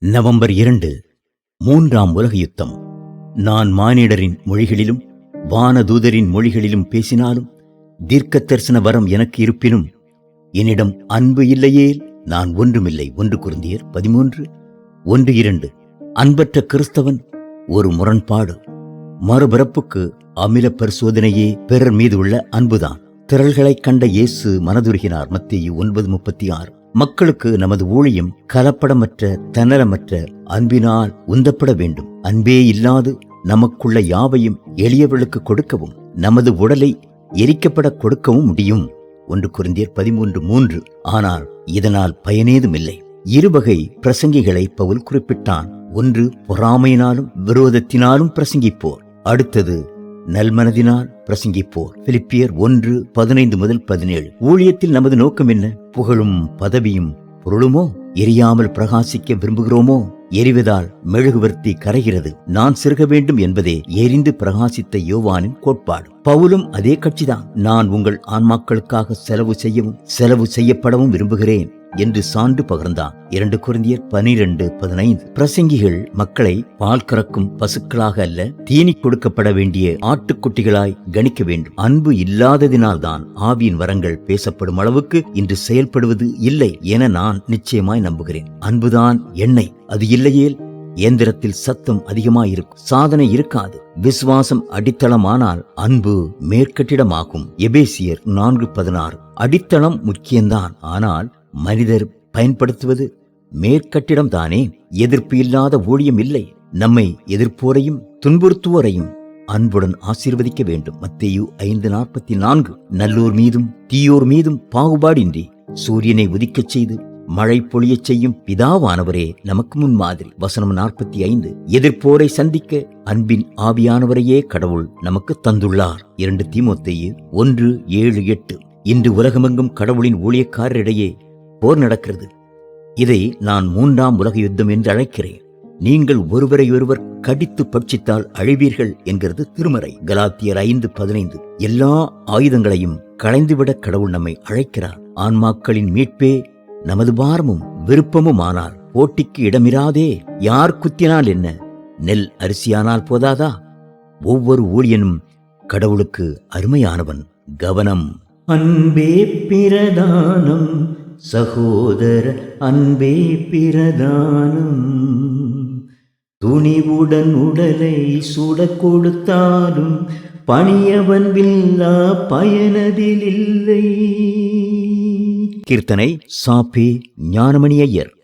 November இரண்டு மூன்றாம் உலக யுத்தம் நான் மானிடரின் மொழிகளிலும் வானதூதரின் மொழிகளிலும் பேசினாலும் தீர்க்க தரிசன வரம் எனக்கு இருப்பினும் என்னிடம் அன்பு இல்லையே நான் ஒன்றுமில்லை. ஒன்று குருந்தியர் பதிமூன்று ஒன்று இரண்டு. அன்பற்ற கிறிஸ்தவன் ஒரு முரண்பாடு. மறுபிறப்புக்கு அமில பரிசோதனையே பிறர் மீது உள்ள அன்புதான். திரள்களைக் கண்ட இயேசு மனதுருகினார். மத்திய ஒன்பது முப்பத்தி ஆறு. மக்களுக்கு நமது ஊழியம் கலப்படமற்ற தன்னலமற்ற அன்பினால் உந்தப்பட வேண்டும். அன்பே இல்லாது நமக்குள்ள யாவையும் எளியவர்களுக்கு கொடுக்கவும் நமது உடலை எரிக்கப்பட கொடுக்கவும் முடியும். ஒன்று குருந்தியர் பதிமூன்று மூன்று. ஆனால் இதனால் பயனேதும் இல்லை இருவகை பிரசங்கிகளை பவுல் குறிப்பிட்டான். ஒன்று பொறாமையினாலும் விரோதத்தினாலும் பிரசங்கிப்போர். அடுத்தது நல்மனதினால் பிரசங்கிப்போர். பிலிப்பியர் ஒன்று பதினைந்து முதல் பதினேழு. ஊழியத்தில் நமது நோக்கம் என்ன? புகழும் பதவியும் பொருளுமோ? எரியாமல் பிரகாசிக்க விரும்புகிறோமோ? எரிவதால் மெழுகுவர்த்தி கரைகிறது. நான் சிறுக வேண்டும் என்பதே எரிந்து பிரகாசித்த யோவானின் கோட்பாடு. பவுலும் அதே கட்சிதான். நான் உங்கள் ஆன்மாக்களுக்காக செலவு செய்யவும் செலவு செய்யப்படவும் விரும்புகிறேன். என்று சான்று பகிர்ந்தான். இரண்டு குருந்தியர் பனிரெண்டு பதினைந்து. பிரசங்கிகள் மக்களை பால் கறக்கும் பசுக்களாக அல்ல தீனி கொடுக்கப்பட வேண்டிய ஆட்டுக்குட்டிகளாய் கணிக்க வேண்டும். அன்பு இல்லாததினால்தான் ஆவியின் வரங்கள் பேசப்படும் அளவுக்கு இன்று செயல்படுவது இல்லை என நான் நிச்சயமாய் நம்புகிறேன். அன்புதான் எண்ணெய் அது இல்லையேல் இயந்திரத்தில் சத்தம் அதிகமாயிருக்கும். சாதனை இருக்காது விசுவாசம் அடித்தளமானால் அன்பு மேற்கட்டிடமாகும். எபேசியர் நான்கு பதினாறு. அடித்தளம் முக்கியம்தான் ஆனால் மனிதர் பயன்படுத்துவது மேற்கட்டிடம் தானே எதிர்ப்பு இல்லாத ஊழியம் இல்லை. நம்மை எதிர்ப்போரையும் துன்புறுத்துவோரையும் அன்புடன் ஆசீர்வதிக்க வேண்டும். மத்தேயு ஐந்து நாற்பத்தி நான்கு. நல்லோர் மீதும் தீயோர் மீதும் பாகுபாடின்றி சூரியனை உதிக்கச் செய்து மழை பொழியச் செய்யும் பிதாவானவரே நமக்கு முன்மாதிரி. வசனம் நாற்பத்தி ஐந்து. எதிர்ப்போரை சந்திக்க அன்பின் ஆவியானவரையே கடவுள் நமக்கு தந்துள்ளார். இரண்டு தீமோத்தையு ஒன்று ஏழு எட்டு. இன்று உலகமெங்கும் கடவுளின் ஊழியக்காரரிடையே போர் நடக்கிறது. இதை நான் மூன்றாம் உலக யுத்தம் என்று அழைக்கிறேன். நீங்கள் ஒருவரையொருவர் கடித்து பட்சித்தால் அழிவீர்கள் என்கிறது திருமறை. கலாத்தியர் ஐந்து பதினைந்து. எல்லா ஆயுதங்களையும் களைந்துவிட கடவுள் நம்மை அழைக்கிறார். ஆன்மாக்களின் மீட்பே நமது பாரமும் விருப்பமும் ஆனால் போட்டிக்கு இடமிராதே. யார் குத்தினால் என்ன? நெல் அரிசியானால் போதாதா? ஒவ்வொரு ஊழியனும் கடவுளுக்கு அருமையானவன். கவனம். அன்பே பிரதானம். சகோதர அன்பே பிரதானம். துணிவுடன் உடலை சுட கொடுத்தாலும் பணியவன் வில்லா பயனதில் இல்லை. கீர்த்தனை சாப்பி ஞானமணி ஐயர்.